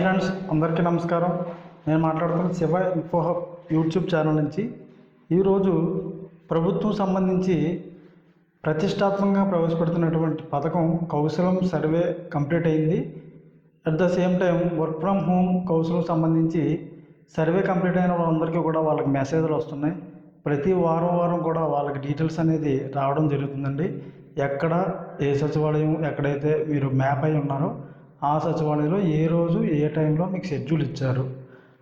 Friends అందరికీ నమస్కారం. నేను మాట్లాడుతున్న శివ ఇన్ఫో యూట్యూబ్ ఛానల్ నుంచి ఈరోజు ప్రభుత్వం సంబంధించి ప్రతిష్టాత్మకంగా ప్రవేశపెడుతున్నటువంటి పథకం కౌశలం సర్వే కంప్లీట్ అయింది. At the same time work from home Kaushalam సంబంధించి సర్వే కంప్లీట్ అయిన వాళ్ళందరికీ కూడా వాళ్ళకి మెసేజ్లు వస్తున్నాయి. ప్రతి వారం వారం కూడా వాళ్ళకి డీటెయిల్స్ అనేది రావడం జరుగుతుందండి. ఎక్కడ ఏ సచివాలయం ఎక్కడైతే మీరు మ్యాప్ అయి ఉన్నారో ఆ సచివాలయంలో ఏ రోజు ఏ టైంలో మీకు షెడ్యూల్ ఇచ్చారు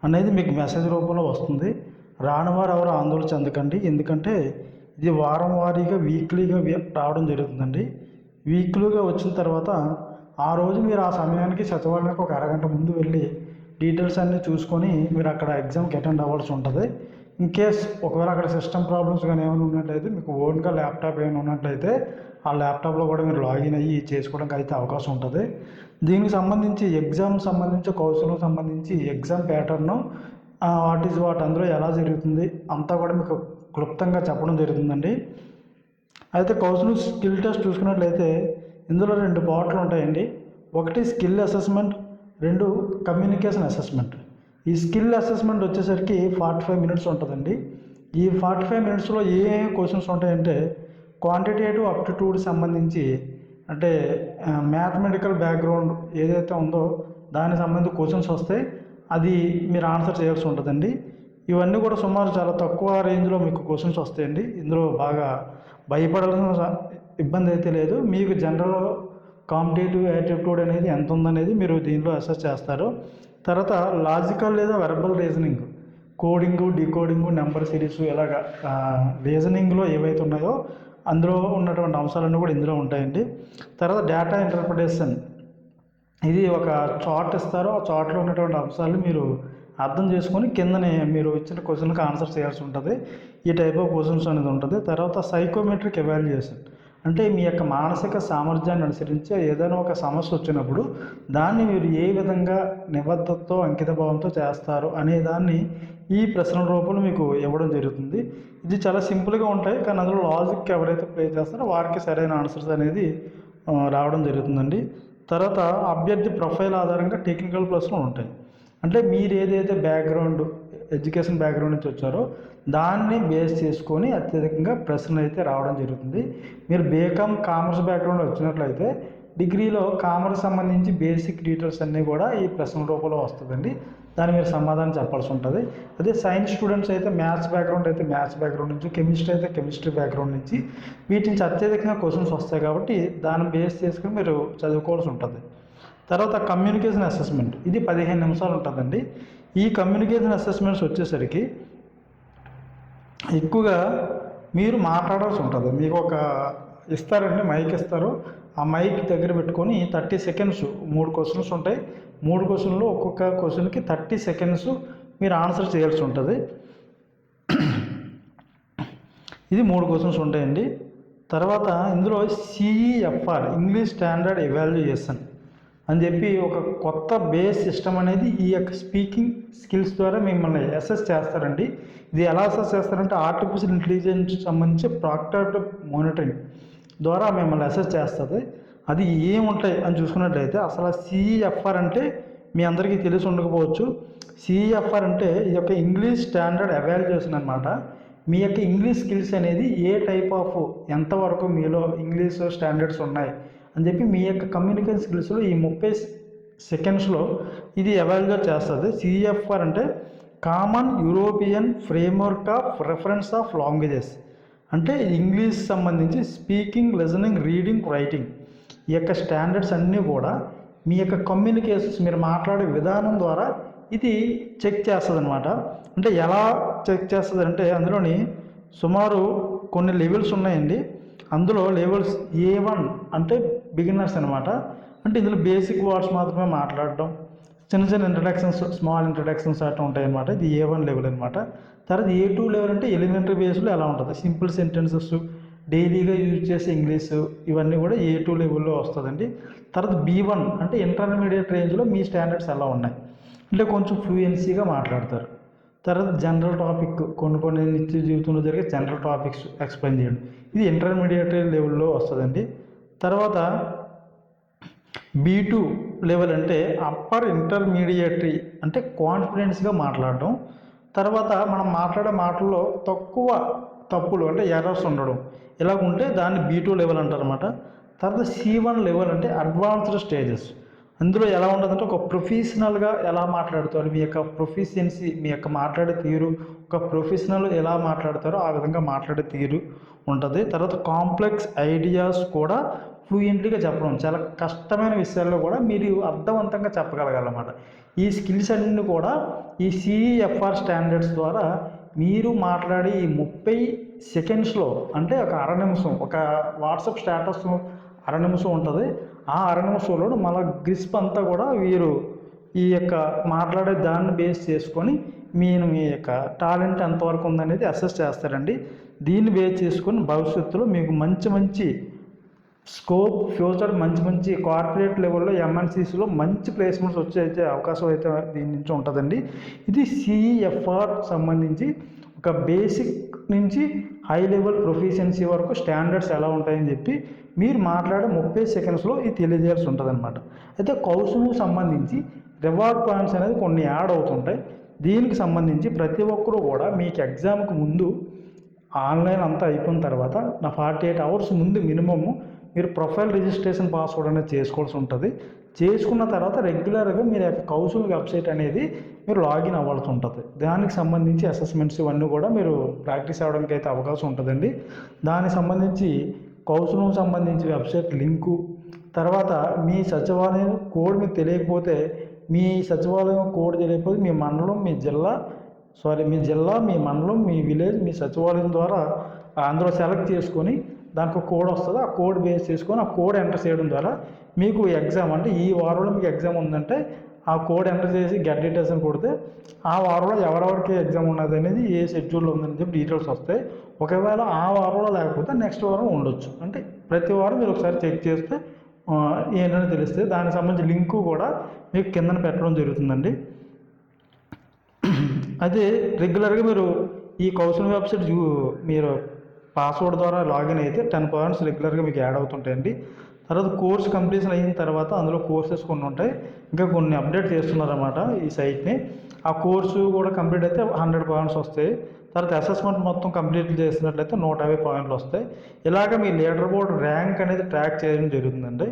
అనేది మీకు మెసేజ్ రూపంలో వస్తుంది. రాని వారు ఎవరు ఆందోళన చెందకండి. ఎందుకంటే ఇది వారం వారీగా వీక్లీగా రావడం జరుగుతుందండి. వీక్లీగా వచ్చిన తర్వాత ఆ రోజు మీరు ఆ సమయానికి సచివాలయానికి ఒక అరగంట ముందు వెళ్ళి డీటెయిల్స్ అన్నీ చూసుకొని మీరు అక్కడ ఎగ్జామ్కి అటెండ్ అవ్వాల్సి ఉంటుంది. ఇన్ కేస్ ఒకవేళ అక్కడ సిస్టమ్ ప్రాబ్లమ్స్ కానీ ఏమైనా ఉన్నట్లయితే మీకు ఓన్గా ల్యాప్టాప్ ఏమైనా ఉన్నట్లయితే ఆ ల్యాప్టాప్లో కూడా మీరు లాగిన్ అయ్యి చేసుకోవడానికి అయితే అవకాశం ఉంటుంది. దీనికి సంబంధించి ఎగ్జామ్ సంబంధించి కౌశలం సంబంధించి exam pattern what is what అందులో ఎలా జరుగుతుంది అంతా కూడా మీకు క్లుప్తంగా చెప్పడం జరుగుతుందండి. అయితే కౌశలం స్కిల్ టెస్ట్ చూసుకున్నట్లయితే ఇందులో రెండు పార్ట్లు ఉంటాయండి. ఒకటి స్కిల్ అసెస్మెంట్ రెండు కమ్యూనికేషన్ అసెస్మెంట్ ఈ స్కిల్ అసెస్మెంట్ వచ్చేసరికి ఫార్టీ ఫైవ్ మినిట్స్ ఉంటుందండి. ఈ ఫార్టీ ఫైవ్ మినిట్స్లో ఏ క్వశ్చన్స్ ఉంటాయంటే క్వాంటిటేటివ్ అప్టిట్యూడ్ సంబంధించి అంటే మ్యాథమెటికల్ బ్యాక్గ్రౌండ్ ఏదైతే ఉందో దానికి సంబంధించి క్వశ్చన్స్ వస్తాయి అది మీరు ఆన్సర్ చేయాల్సి ఉంటుందండి. ఇవన్నీ కూడా సుమారు చాలా తక్కువ రేంజ్లో మీకు క్వశ్చన్స్ వస్తాయండి. ఇందులో బాగా భయపడాల్సిన ఇబ్బంది అయితే లేదు. మీకు జనరల్ కాంపిటేటివ్ యాటిట్యూడ్ అనేది ఎంత ఉందనేది మీరు దీనిలో అసెస్ చేస్తారు. తర్వాత లాజికల్ లేదా verbal reasoning coding decoding number series ఇలాగ రీజనింగ్లో ఏవైతే ఉన్నాయో అందులో ఉన్నటువంటి అంశాలన్నీ కూడా ఇందులో ఉంటాయండి. తర్వాత డేటా ఇంటర్ప్రిటేషన్ ఇది ఒక చార్ట్ ఇస్తారు. ఆ చార్ట్లో ఉన్నటువంటి అంశాలు మీరు అర్థం చేసుకొని కిందనే మీరు ఇచ్చిన క్వశ్చన్కి ఆన్సర్ చేయాల్సి ఉంటుంది. ఈ టైప్ ఆఫ్ క్వశ్చన్స్ అనేది ఉంటుంది. తర్వాత సైకోమెట్రిక్ ఎవాల్యుయేషన్ అంటే మీ యొక్క మానసిక సామర్థ్యాన్ని అనుసరించి ఏదైనా ఒక సమస్య వచ్చినప్పుడు దాన్ని మీరు ఏ విధంగా నిబద్ధతతో అంకితభావంతో చేస్తారు అనే దాన్ని ఈ ప్రశ్న రూపంలో మీకు ఇవ్వడం జరుగుతుంది. ఇది చాలా సింపుల్గా ఉంటాయి కానీ అందులో లాజిక్ ఎవరైతే ప్లే చేస్తారో వారికి సరైన ఆన్సర్స్ అనేది రావడం జరుగుతుందండి. తర్వాత అభ్యర్థి ప్రొఫైల్ ఆధారంగా టెక్నికల్ ప్రశ్నలు ఉంటాయి. అంటే మీరు ఏదైతే బ్యాక్గ్రౌండ్ ఎడ్యుకేషన్ బ్యాక్గ్రౌండ్ నుంచి వచ్చారో దాన్ని బేస్ చేసుకొని అత్యధికంగా ప్రశ్నలు అయితే రావడం జరుగుతుంది. మీరు బేకామ్ కామర్స్ బ్యాక్గ్రౌండ్ వచ్చినట్లయితే డిగ్రీలో కామర్స్ సంబంధించి బేసిక్ డీటెయిల్స్ అన్నీ కూడా ఈ ప్రశ్న రూపంలో వస్తుందండి. దాన్ని మీరు సమాధానం చెప్పాల్సి ఉంటుంది. అదే సైన్స్ స్టూడెంట్స్ అయితే మ్యాథ్స్ బ్యాక్గ్రౌండ్ అయితే మ్యాథ్స్ బ్యాక్గ్రౌండ్ నుంచి కెమిస్ట్రీ అయితే కెమిస్ట్రీ బ్యాక్గ్రౌండ్ నుంచి వీటి నుంచి అత్యధికంగా క్వశ్చన్స్ వస్తాయి కాబట్టి దాన్ని బేస్ చేసుకుని మీరు చదువుకోవాల్సి ఉంటుంది. తర్వాత కమ్యూనికేషన్ అసెస్మెంట్ ఇది పదిహేను నిమిషాలు ఉంటుందండి. ఈ కమ్యూనికేషన్ అసెస్మెంట్స్ వచ్చేసరికి ఎక్కువగా మీరు మాట్లాడాల్సి ఉంటుంది. మీకు ఒక ఇస్తారండి మైక్ ఇస్తారు. ఆ మైక్ దగ్గర పెట్టుకొని థర్టీ సెకండ్స్ మూడు క్వశ్చన్స్ ఉంటాయి. మూడు క్వశ్చన్లు ఒక్కొక్క క్వశ్చన్కి థర్టీ సెకండ్స్ మీరు ఆన్సర్ చేయాల్సి ఉంటుంది. ఇది మూడు క్వశ్చన్స్ ఉంటాయండి. తర్వాత ఇందులో సిఈఎఫ్ఆర్ ఇంగ్లీష్ స్టాండర్డ్ ఎవాల్యుయేషన్ అని చెప్పి ఒక కొత్త బేస్ సిస్టమ్ అనేది ఈ యొక్క స్పీకింగ్ స్కిల్స్ ద్వారా మిమ్మల్ని అసెస్ చేస్తారండి. ఇది ఎలా అసెస్ చేస్తారంటే ఆర్టిఫిషియల్ ఇంటెలిజెన్స్ సంబంధించి ప్రాక్టర్ మానిటరింగ్ ద్వారా మిమ్మల్ని అసెస్ చేస్తుంది. అది ఏముంటాయి అని చూసుకున్నట్లయితే అసలు సిఈఎఫ్ఆర్ అంటే మీ అందరికీ తెలిసి ఉండకపోవచ్చు. సిఈఎఫ్ఆర్ అంటే ఈ యొక్క ఇంగ్లీష్ స్టాండర్డ్ ఎవాల్యుయేషన్ అనమాట మీ యొక్క ఇంగ్లీష్ స్కిల్స్ అనేది ఏ టైప్ ఆఫ్ ఎంతవరకు మీలో ఇంగ్లీష్ స్టాండర్డ్స్ ఉన్నాయి? అని చెప్పి మీ యొక్క కమ్యూనికేషన్ స్కిల్స్లో ఈ ముప్పై సెకండ్స్లో ఇది అవైల్గా చేస్తుంది. సిఎఫ్ఆర్ అంటే common European framework of reference of languages అంటే ఇంగ్లీష్ సంబంధించి స్పీకింగ్ లిజనింగ్ రీడింగ్ రైటింగ్ ఈ యొక్క స్టాండర్డ్స్ అన్నీ కూడా మీ యొక్క కమ్యూనికేషన్స్ మీరు మాట్లాడే విధానం ద్వారా ఇది చెక్ చేస్తుంది అనమాట అంటే ఎలా చెక్ చేస్తుంది అంటే అందులోని సుమారు కొన్ని లెవెల్స్ ఉన్నాయండి. అందులో లెవెల్స్ ఏ వన్ అంటే బిగినర్స్ అనమాట అంటే ఇందులో బేసిక్ వర్డ్స్ మాత్రమే మాట్లాడడం. చిన్న చిన్న ఇంట్రడక్షన్స్ స్మాల్ ఇంట్రడక్షన్స్ అట్లా ఉంటాయి అనమాట ఇది ఏ వన్ లెవెల్ అనమాట తర్వాత ఏ టూ లెవెల్ అంటే ఎలిమెంటరీ బేస్లో ఎలా ఉంటుంది? సింపుల్ సెంటెన్సెస్ డైలీగా యూజ్ చేసే ఇంగ్లీష్ ఇవన్నీ కూడా ఏ టూ లెవెల్లో వస్తుందండి. తర్వాత బీ వన్ అంటే ఇంటర్మీడియట్ రేంజ్లో మీ స్టాండర్డ్స్ ఎలా ఉన్నాయి. అంటే కొంచెం ఫ్లూయెన్సీగా మాట్లాడతారు. తర్వాత జనరల్ టాపిక్ కొన్ని కొన్ని నిత్య జీవితంలో జరిగే జనరల్ టాపిక్స్ ఎక్స్ప్లెయిన్ చేయడం. ఇది ఇంటర్మీడియట్ లెవెల్లో వస్తుందండి. తర్వాత బీ టూ లెవెల్ అంటే అప్పర్ ఇంటర్మీడియటరీ అంటే కాన్ఫిడెన్స్గా మాట్లాడడం. తర్వాత మనం మాట్లాడే మాటల్లో తక్కువ తప్పులు అంటే ఎర్రర్స్ ఉండడం. ఇలా ఉంటే దాన్ని బీ టూ లెవెల్ అంటారనమాట తర్వాత సి వన్ లెవెల్ అంటే అడ్వాన్స్డ్ స్టేజెస్ అందులో ఎలా ఉంటుందంటే ఒక ప్రొఫెషనల్గా ఎలా మాట్లాడుతారు మీ యొక్క ప్రొఫిషియన్సీ మీ యొక్క మాట్లాడే తీరు ఒక ప్రొఫెషనల్ ఎలా మాట్లాడతారో ఆ విధంగా మాట్లాడే తీరు ఉంటుంది. తర్వాత కాంప్లెక్స్ ఐడియాస్ కూడా ఫ్లూయెంట్లీగా చెప్పడం చాలా కష్టమైన విషయాల్లో కూడా మీరు అర్థవంతంగా చెప్పగలగాలన్నమాట. ఈ స్కిల్స్ అన్నీ కూడా ఈ సిఎఫ్ఆర్ స్టాండర్డ్స్ ద్వారా మీరు మాట్లాడి ఈ ముప్పై సెకండ్స్లో అంటే ఒక అర నిమిషం ఒక వాట్సాప్ స్టేటస్ అర నిమిషం ఉంటుంది. ఆ అర మళ్ళా గ్రిస్ప్ అంతా కూడా వీరు ఈ యొక్క మాట్లాడే దాన్ని బేస్ చేసుకొని మీరు మీ యొక్క టాలెంట్ ఎంతవరకు ఉందనేది అసెస్ చేస్తారండి. దీన్ని బేస్ చేసుకొని భవిష్యత్తులో మీకు మంచి మంచి స్కోప్ ఫ్యూచర్ మంచి మంచి కార్పొరేట్ లెవెల్లో ఎంఎన్సీస్లో మంచి ప్లేస్మెంట్స్ వచ్చే అవకాశం అయితే దీని నుంచి ఉంటుందండి. ఇది సిఎఫ్ఆర్ సంబంధించి ఒక బేసిక్ నుంచి హై లెవెల్ ప్రొఫిషియన్సీ వరకు స్టాండర్డ్స్ ఎలా ఉంటాయని చెప్పి మీరు మాట్లాడే ముప్పై సెకండ్స్లో ఇది తెలియజేయాల్సి ఉంటుంది అనమాట అయితే కౌసుకు సంబంధించి రివార్డ్ పాయింట్స్ అనేది కొన్ని యాడ్ అవుతుంటాయి. దీనికి సంబంధించి ప్రతి ఒక్కరూ కూడా మీకు ఎగ్జామ్కి ముందు ఆన్లైన్ అంతా అయిపోయిన తర్వాత నా ఫార్టీ ఎయిట్ అవర్స్ ముందు మినిమము మీరు ప్రొఫైల్ రిజిస్ట్రేషన్ పాస్వర్డ్ అనేది చేసుకోవాల్సి ఉంటుంది. చేసుకున్న తర్వాత రెగ్యులర్గా మీరు యొక్క కౌశల్ వెబ్సైట్ అనేది మీరు లాగిన్ అవ్వాల్సి ఉంటుంది. దానికి సంబంధించి అసెస్మెంట్స్ ఇవన్నీ కూడా మీరు ప్రాక్టీస్ అవ్వడానికి అయితే అవకాశం ఉంటుందండి. దానికి సంబంధించి కౌశలం సంబంధించి వెబ్సైట్ లింకు తర్వాత మీ సచివాలయం కోడ్ మీకు తెలియకపోతే మీ సచివాలయం కోడ్ తెలియకపోతే మీ మండలం మీ జిల్లా సారీ మీ జిల్లా మీ మండలం మీ విలేజ్ మీ సచివాలయం ద్వారా అందులో సెలెక్ట్ చేసుకొని దానికి ఒక కోడ్ వస్తుంది. ఆ కోడ్ బేస్ చేసుకొని ఆ కోడ్ ఎంటర్ చేయడం ద్వారా మీకు ఎగ్జామ్ అంటే ఈ వారంలో మీకు ఎగ్జామ్ ఉందంటే ఆ కోడ్ ఎంటర్ చేసి గెట్ డీటెయిల్స్ అని కొడితే ఆ వారంలో ఎవరెవరికి ఎగ్జామ్ ఉన్నది అనేది ఏ షెడ్యూల్లో ఉందని చెప్పి డీటెయిల్స్ వస్తాయి. ఒకవేళ ఆ వారంలో లేకపోతే నెక్స్ట్ వారం ఉండొచ్చు. అంటే ప్రతి వారం మీరు ఒకసారి చెక్ చేస్తే ఏంటని తెలుస్తుంది దానికి సంబంధించి లింకు కూడా మీకు కిందన పెట్టడం జరుగుతుందండి. అదే రెగ్యులర్గా మీరు ఈ కౌశల్ వెబ్సైట్ చూ మీరు పాస్వర్డ్ ద్వారా లాగిన్ అయితే టెన్ పాయింట్స్ రెగ్యులర్గా మీకు యాడ్ అవుతుంటాయండి. తర్వాత కోర్స్ కంప్లీషన్ అయిన తర్వాత అందులో కోర్సెస్ కొన్ని ఉంటాయి. ఇంకా కొన్ని అప్డేట్ చేస్తున్నారన్నమాట ఈ సైట్ని ఆ కోర్సు కూడా కంప్లీట్ అయితే హండ్రెడ్ పాయింట్స్ వస్తాయి. తర్వాత అసెస్మెంట్ మొత్తం కంప్లీట్ చేసినట్లయితే నూట యాభై పాయింట్లు వస్తాయి. ఇలాగ మీ లీడర్ బోర్డ్ ర్యాంక్ అనేది ట్రాక్ చేయడం జరుగుతుందండి.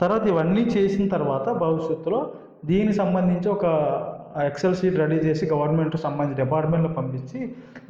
తర్వాత ఇవన్నీ చేసిన తర్వాత భవిష్యత్తులో దీనికి సంబంధించి ఒక ఎక్సెల్ షీట్ రెడీ చేసి గవర్నమెంట్ సంబంధించి డిపార్ట్మెంట్లో పంపించి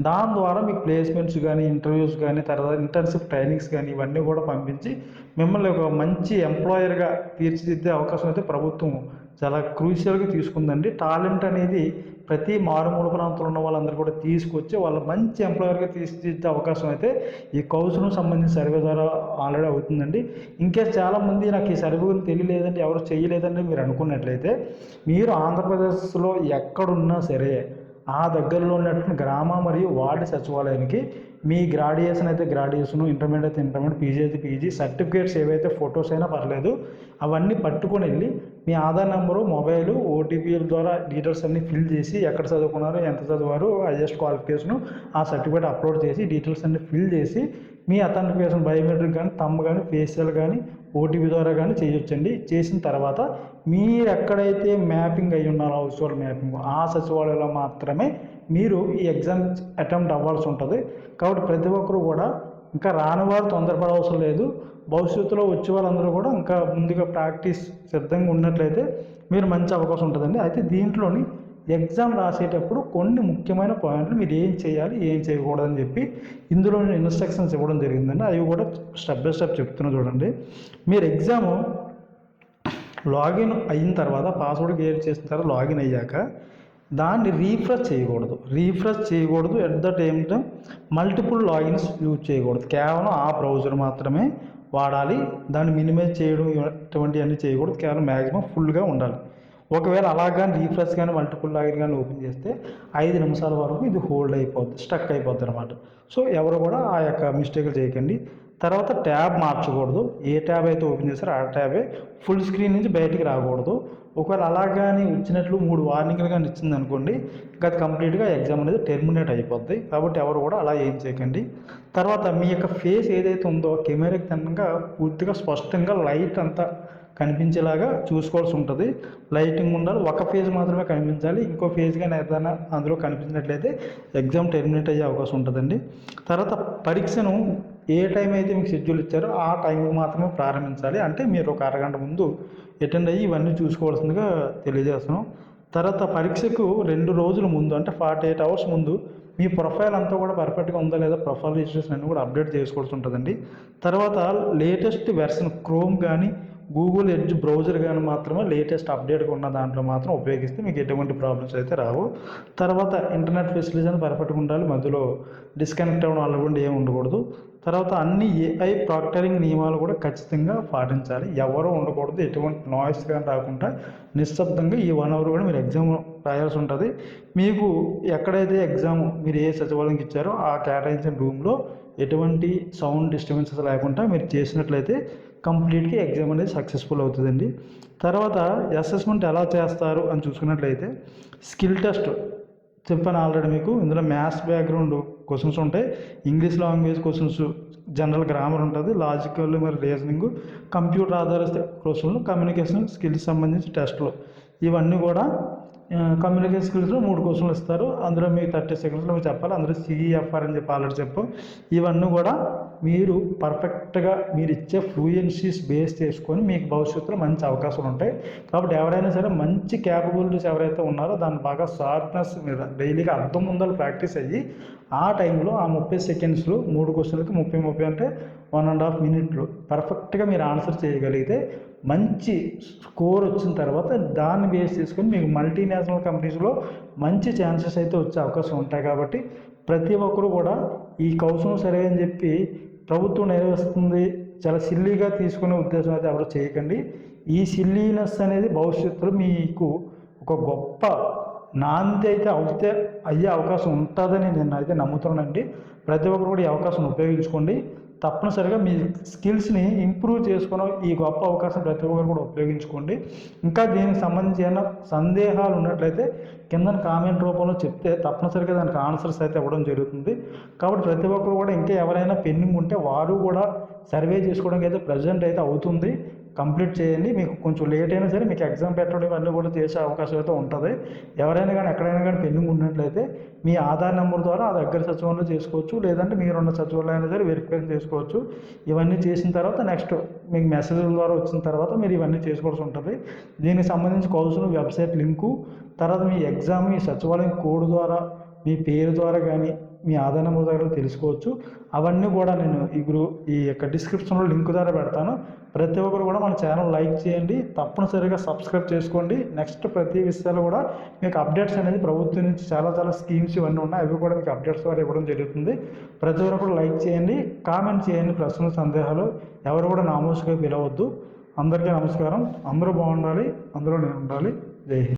దాని ద్వారా మీకు ప్లేస్మెంట్స్ కానీ ఇంటర్వ్యూస్ కానీ తర్వాత ఇంటర్న్షిప్ ట్రైనింగ్స్ కానీ ఇవన్నీ కూడా పంపించి మిమ్మల్ని ఒక మంచి ఎంప్లాయర్గా తీర్చిదిద్దే అవకాశం అయితే ప్రభుత్వం చాలా క్రూషియల్గా తీసుకుందండి. టాలెంట్ అనేది ప్రతి మారుమూల ప్రాంతంలో ఉన్న వాళ్ళందరూ కూడా తీసుకొచ్చి వాళ్ళ మంచి ఎంప్లాయర్గా తీర్చిదిద్దే అవకాశం అయితే ఈ కౌశలం సంబంధించిన సర్వే ద్వారా ఆల్రెడీ అవుతుందండి. ఇంకా చాలామంది నాకు ఈ సర్వే గురించి తెలియలేదండి ఎవరు చేయలేదండి మీరు అనుకున్నట్లయితే మీరు ఆంధ్రప్రదేశ్లో ఎక్కడున్నా సరే ఆ దగ్గరలో ఉన్నటువంటి గ్రామ మరియు వార్డు సచివాలయానికి మీ గ్రాడ్యుయేషన్ అయితే గ్రాడ్యుయేషన్ ఇంటర్మీడియట్ అయితే ఇంటర్మీడియట్ పీజీ అయితే పీజీ సర్టిఫికేట్స్ ఏవైతే ఫొటోస్ అయినా పర్లేదు అవన్నీ పట్టుకొని వెళ్ళి మీ ఆధార్ నెంబరు మొబైల్ ఓటీపీల ద్వారా డీటెయిల్స్ అన్ని ఫిల్ చేసి ఎక్కడ చదువుకున్నారు ఎంత చదివారు హైయెస్ట్ క్వాలిఫికేషన్ ఆ సర్టిఫికేట్ అప్లోడ్ చేసి డీటెయిల్స్ అన్ని ఫిల్ చేసి మీ అథెంటికేషన్ బయోమెట్రిక్ కానీ తమ్ము కానీ ఫేషియల్ కానీ ఓటీపీ ద్వారా కానీ చేయొచ్చండి. చేసిన తర్వాత మీరు ఎక్కడైతే మ్యాపింగ్ అయి ఉన్నారో హౌస్ హోల్డ్ మ్యాపింగ్ ఆ సచివాలయంలో మాత్రమే మీరు ఈ ఎగ్జామ్ అటెంప్ట్ అవ్వాల్సి ఉంటుంది. కాబట్టి ప్రతి ఒక్కరు కూడా ఇంకా రాని వారు తొందరపడవసరం లేదు. భవిష్యత్తులో వచ్చే వాళ్ళందరూ కూడా ఇంకా ముందుగా ప్రాక్టీస్ సిద్ధంగా ఉన్నట్లయితే మీరు మంచి అవకాశం ఉంటుందండి. అయితే దీంట్లోని ఎగ్జామ్ రాసేటప్పుడు కొన్ని ముఖ్యమైన పాయింట్లు మీరు ఏం చేయాలి ఏం చేయకూడదని చెప్పి ఇందులో ఇన్స్ట్రక్షన్స్ ఇవ్వడం జరిగిందండి. అవి కూడా స్టెప్ బై స్టెప్ చెప్తున్నా చూడండి. మీరు ఎగ్జామ్ లాగిన్ అయిన తర్వాత పాస్వర్డ్ క్రియేట్ చేసిన తర్వాత లాగిన్ అయ్యాక దాన్ని రీఫ్రెష్ చేయకూడదు. రీఫ్రెష్ చేయకూడదు. At the time multiple logins use చేయకూడదు. కేవలం ఆ బ్రౌజర్ మాత్రమే వాడాలి. దాన్ని మినిమైజ్ చేయడం ఇటువంటివన్నీ చేయకూడదు. కేవలం మ్యాక్సిమం ఫుల్గా ఉండాలి. ఒకవేళ అలా కానీ రీఫ్రెష్ కానీ మల్టిపుల్ లాగిన్ కానీ ఓపెన్ చేస్తే ఐదు నిమిషాల వరకు ఇది హోల్డ్ అయిపోద్ది స్టక్ అయిపోద్ది అనమాట సో ఎవరు కూడా ఆ యొక్క మిస్టేక్లు చేయకండి. తర్వాత ట్యాబ్ మార్చకూడదు. ఏ ట్యాబ్ అయితే ఓపెన్ చేశారో ఆ ట్యాబే ఫుల్ స్క్రీన్ నుంచి బయటికి రాకూడదు. ఒకవేళ అలా కానీ వచ్చినట్లు మూడు వార్నింగ్లు కానీ ఇచ్చింది అనుకోండి ఇంకా అది కంప్లీట్గా ఎగ్జామ్ అనేది టెర్మినేట్ అయిపోద్ది. కాబట్టి ఎవరు కూడా అలా ఏం చేయకండి. తర్వాత మీ యొక్క ఫేస్ ఏదైతే ఉందో కెమెరాకి తినగా పూర్తిగా స్పష్టంగా లైట్ అంతా కనిపించేలాగా చూసుకోవాల్సి ఉంటుంది. లైటింగ్ ఉండాలి. ఒక ఫేజ్ మాత్రమే కనిపించాలి. ఇంకో ఫేజ్ కానీ ఏదైనా అందులో కనిపించినట్లయితే ఎగ్జామ్ టెర్మినేట్ అయ్యే అవకాశం ఉంటుందండి. తర్వాత పరీక్షను ఏ టైం అయితే మీకు షెడ్యూల్ ఇచ్చారో ఆ టైంకి మాత్రమే ప్రారంభించాలి. అంటే మీరు ఒక అరగంట ముందు అటెండ్ అయ్యి ఇవన్నీ చూసుకోవాల్సిందిగా తెలియజేస్తున్నాం. తర్వాత పరీక్షకు రెండు రోజుల ముందు అంటే ఫార్టీ ఎయిట్ అవర్స్ ముందు మీ ప్రొఫైల్ అంతా కూడా పర్ఫెక్ట్గా ఉందా లేదా ప్రొఫైల్ రిజిస్ట్రేషన్ అన్ని కూడా అప్డేట్ చేసుకోవాల్సి ఉంటుందండి. తర్వాత లేటెస్ట్ వెర్షన్ క్రోమ్ కానీ గూగుల్ ఎడ్జ్ బ్రౌజర్ కానీ మాత్రమే లేటెస్ట్ అప్డేట్గా ఉన్న దాంట్లో మాత్రం ఉపయోగిస్తే మీకు ఎటువంటి ప్రాబ్లమ్స్ అయితే రావు. తర్వాత ఇంటర్నెట్ ఫెసిలిటీ అని పర్ఫెక్ట్గా ఉండాలి. మధ్యలో డిస్కనెక్ట్ అవ్వడం అలాంటి ఏమి ఉండకూడదు. తర్వాత అన్ని ఏఐ ప్రాక్టరింగ్ నియమాలు కూడా ఖచ్చితంగా పాటించాలి. ఎవరు ఉండకూడదు. ఎటువంటి నాయిస్ కానీ రాకుండా నిశ్శబ్దంగా ఈ వన్ అవర్ కూడా మీరు ఎగ్జామ్ రాయాల్సి ఉంటుంది. మీకు ఎక్కడైతే ఎగ్జామ్ మీరు ఏ సచివాలయంకి ఇచ్చారో ఆ కేటాయించిన రూమ్లో ఎటువంటి సౌండ్ డిస్టర్బెన్సెస్ లేకుండా మీరు చేసినట్లయితే కంప్లీట్గా ఎగ్జామ్ అనేది సక్సెస్ఫుల్ అవుతుందండి. తర్వాత అసెస్మెంట్ ఎలా చేస్తారు అని చూసుకున్నట్లయితే స్కిల్ టెస్ట్ చెప్పాను ఆల్రెడీ మీకు. ఇందులో మ్యాథ్స్ బ్యాక్గ్రౌండ్ క్వశ్చన్స్ ఉంటాయి. English language questions general grammar ఉంటుంది. లాజికల్ మరి రీజనింగ్ కంప్యూటర్ ఆధారిత క్వశ్చన్లు కమ్యూనికేషన్ స్కిల్స్ సంబంధించి టెస్ట్లు. ఇవన్నీ కూడా కమ్యూనికేషన్ స్కిల్స్లో మూడు క్వశ్చన్లు ఇస్తారు. అందులో మీకు థర్టీ సెకండ్స్లో మీరు చెప్పాలి. అందులో సిఈఎఫ్ఆర్ అని చెప్పి ఆల్రెడీ చెప్పు. ఇవన్నీ కూడా మీరు పర్ఫెక్ట్గా మీరు ఇచ్చే ఫ్లూయెన్సీస్ బేస్ చేసుకొని మీకు భవిష్యత్తులో మంచి అవకాశాలు ఉంటాయి. కాబట్టి ఎవరైనా సరే మంచి క్యాపబిలిటీస్ ఎవరైతే ఉన్నారో దాన్ని బాగా షార్ప్నెస్ మీద డైలీగా అర్థం ముందర ప్రాక్టీస్ అయ్యి ఆ టైంలో ఆ ముప్పై సెకండ్స్లో మూడు క్వశ్చన్లకి ముప్పై ముప్పై అంటే వన్ అండ్ హాఫ్ మినిట్లు పర్ఫెక్ట్గా మీరు ఆన్సర్ చేయగలిగితే మంచి స్కోర్ వచ్చిన తర్వాత దాన్ని బేస్ చేసుకొని మీకు మల్టీనేషనల్ కంపెనీస్లో మంచి ఛాన్సెస్ అయితే వచ్చే అవకాశం ఉంటాయి కాబట్టి ప్రతి ఒక్కరు కూడా ఈ కౌశలం సరే అని చెప్పి ప్రభుత్వం నెరవేరుస్తుంది చాలా సిల్లీగా తీసుకునే ఉద్దేశం అయితే ఎవరు చేయకండి. ఈ సిల్లీనెస్ అనేది భవిష్యత్తులో మీకు ఒక గొప్ప నాంది అయితే అవుతే అయ్యే అవకాశం ఉంటుందని నేను అయితే నమ్ముతున్నానండి. ప్రతి ఒక్కరు కూడా ఈ అవకాశం ఉపయోగించుకోండి. తప్పనిసరిగా మీ స్కిల్స్ని ఇంప్రూవ్ చేసుకోవడం ఈ గొప్ప అవకాశం ప్రతి ఒక్కరు కూడా ఉపయోగించుకోండి. ఇంకా దీనికి సంబంధించి ఏమైనా సందేహాలు ఉన్నట్లయితే కింద కామెంట్ రూపంలో చెప్తే తప్పనిసరిగా దానికి ఆన్సర్స్ అయితే ఇవ్వడం జరుగుతుంది. కాబట్టి ప్రతి ఒక్కరు కూడా ఇంకా ఎవరైనా పెండింగ్ ఉంటే వారు కూడా సర్వే చేసుకోవడానికి అయితే ప్రజెంట్ అయితే అవుతుంది. కంప్లీట్ చేయండి. మీకు కొంచెం లేట్ అయినా సరే మీకు ఎగ్జామ్ పెట్టడం ఇవన్నీ కూడా చేసే అవకాశం అయితే ఉంటుంది. ఎవరైనా కానీ ఎక్కడైనా కానీ పెండింగ్ ఉన్నట్లయితే మీ ఆధార్ నెంబర్ ద్వారా ఆ దగ్గర సచివాలయంలో చేసుకోవచ్చు. లేదంటే మీరున్న సచివాలయం అయినా సరే వెరిఫికేషన్ చేసుకోవచ్చు. ఇవన్నీ చేసిన తర్వాత నెక్స్ట్ మీకు మెసేజ్ల ద్వారా వచ్చిన తర్వాత మీరు ఇవన్నీ చేసుకోవాల్సి ఉంటుంది. దీనికి సంబంధించి కౌన్సిల్ వెబ్సైట్ లింకు తర్వాత మీ ఎగ్జామ్ మీ సచివాలయం కోడ్ ద్వారా మీ పేరు ద్వారా కానీ మీ ఆదాయము దగ్గర తెలుసుకోవచ్చు. అవన్నీ కూడా నేను ఈ గ్రూ ఈ యొక్క డిస్క్రిప్షన్లో లింక్ ద్వారా పెడతాను. ప్రతి ఒక్కరు కూడా మన ఛానల్ లైక్ చేయండి. తప్పనిసరిగా సబ్స్క్రైబ్ చేసుకోండి. నెక్స్ట్ ప్రతి విషయాలు కూడా మీకు అప్డేట్స్ అనేది ప్రభుత్వం నుంచి చాలా చాలా స్కీమ్స్ ఇవన్నీ ఉన్నాయి. అవి కూడా మీకు అప్డేట్స్ ద్వారా ఇవ్వడం జరుగుతుంది. ప్రతి ఒక్కరు కూడా లైక్ చేయండి. కామెంట్ చేయండి. ప్రశ్నలు సందేహాలు ఎవరు కూడా నామోసుగా పిలవద్దు. అందరికీ నమస్కారం. అందరూ బాగుండాలి. అందులో నేను ఉండాలి. జై హింద్.